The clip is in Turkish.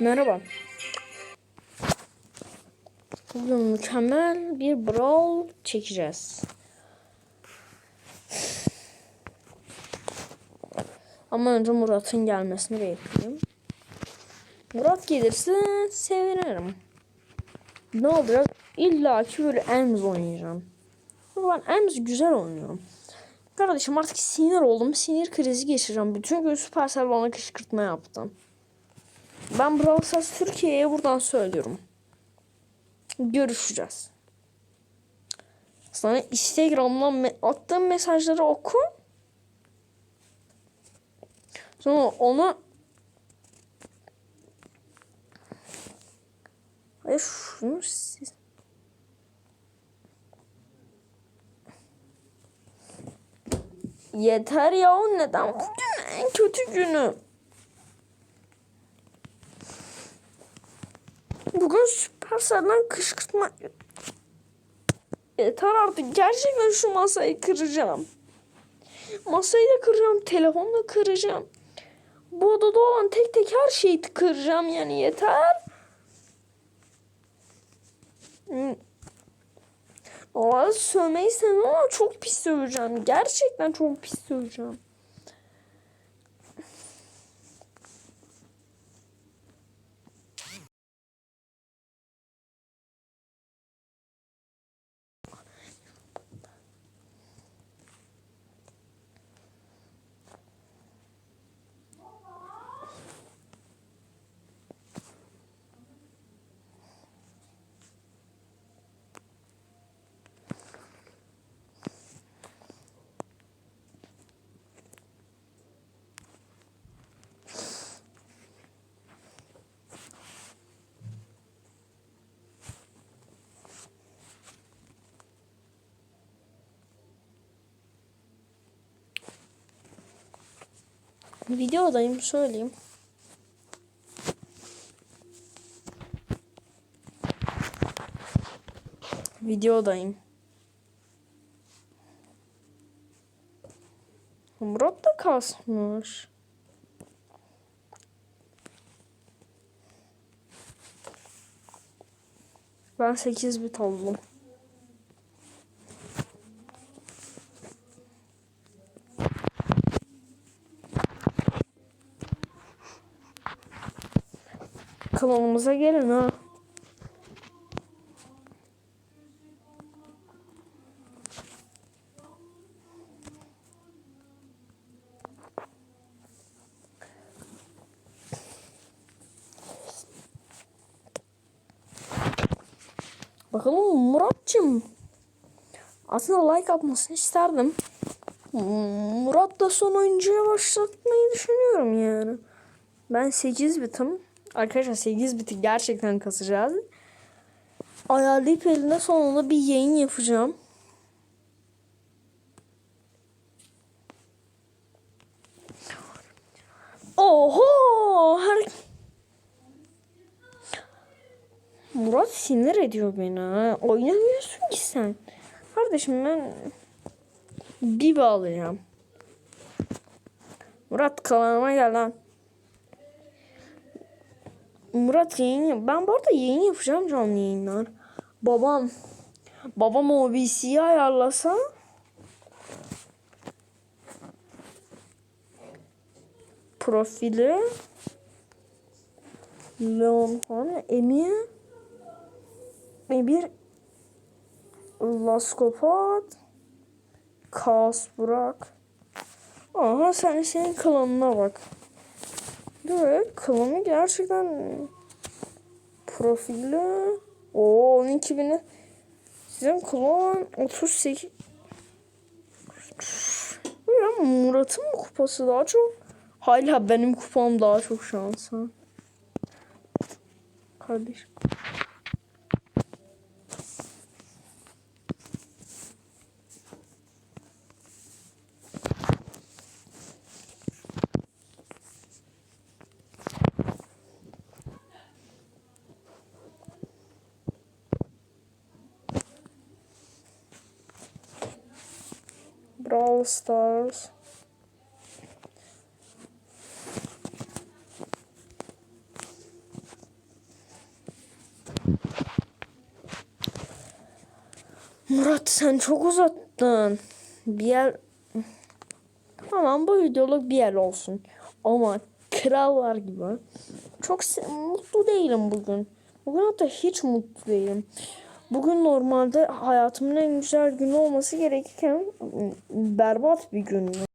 Merhaba. Bugün mükemmel bir brawl çekeceğiz. Ama önce Murat'ın gelmesini bekleyeyim. Murat gelirse sevinirim. Ne olacak? İlla ki böyle Ems oynayacağım. Ben Ems güzel oynuyorum. Kardeşim artık sinir oldum. Sinir krizi geçireceğim. Bütün gün Supercell bana kışkırtma yaptı. Ben Brawl Stars Türkiye'ye buradan söylüyorum. Görüşeceğiz. Sana Instagram'dan me- attığım mesajları oku. Sonra onu Hayır şunu siz... Yeter ya neden bugün en kötü günü? Bugün Supercell'den kışkırtma... Yeter artık. Gerçekten şu masayı kıracağım. Masayı da kıracağım. Telefonu da kıracağım. Bu odada olan tek tek her şeyi kıracağım yani yeter. Hmm. Normalde sövmeyi sevmem ama çok pis söveceğim. Gerçekten çok pis söveceğim. Videodayım söyleyeyim. Videodayım. Murat da kasmış. Ben 8 bit oldum. Kanalımıza gelin ha. Bakalım Murat'cığım. Aslında like atmasını isterdim. Murat da son oyuncuya başlatmayı düşünüyorum yani. Ben 8 bitim. Arkadaşlar 8 biti gerçekten kasacağız. Ayarlayıp elinde sonunda bir yayın yapacağım. Oho! Her... Murat sinir ediyor beni. Oynamıyorsun ki sen. Kardeşim ben bir bağlayacağım. Murat kanalıma gel lan. Murat yayın Ben bu arada yayın yapacağım canlı yayınlar. Babam babam OBC'yi ayarlasa. Profili. Leon Han Emir Emir. Laskopat. Kaos Burak. Aha sen senin klanına bak. Evet klanı gerçekten profili o 12 bini sizin klan 38 ya Murat'ın mı kupası daha çok? Hala benim kupam daha çok şansa kardeşim Brawl Stars. Murat sen çok uzattın. Bir yer... Tamam bu videoluk bir yer olsun. Ama krallar gibi. Çok mutlu değilim bugün. Bugün hatta hiç mutlu değilim. Bugün normalde hayatımın en güzel günü olması gerekirken berbat bir gün.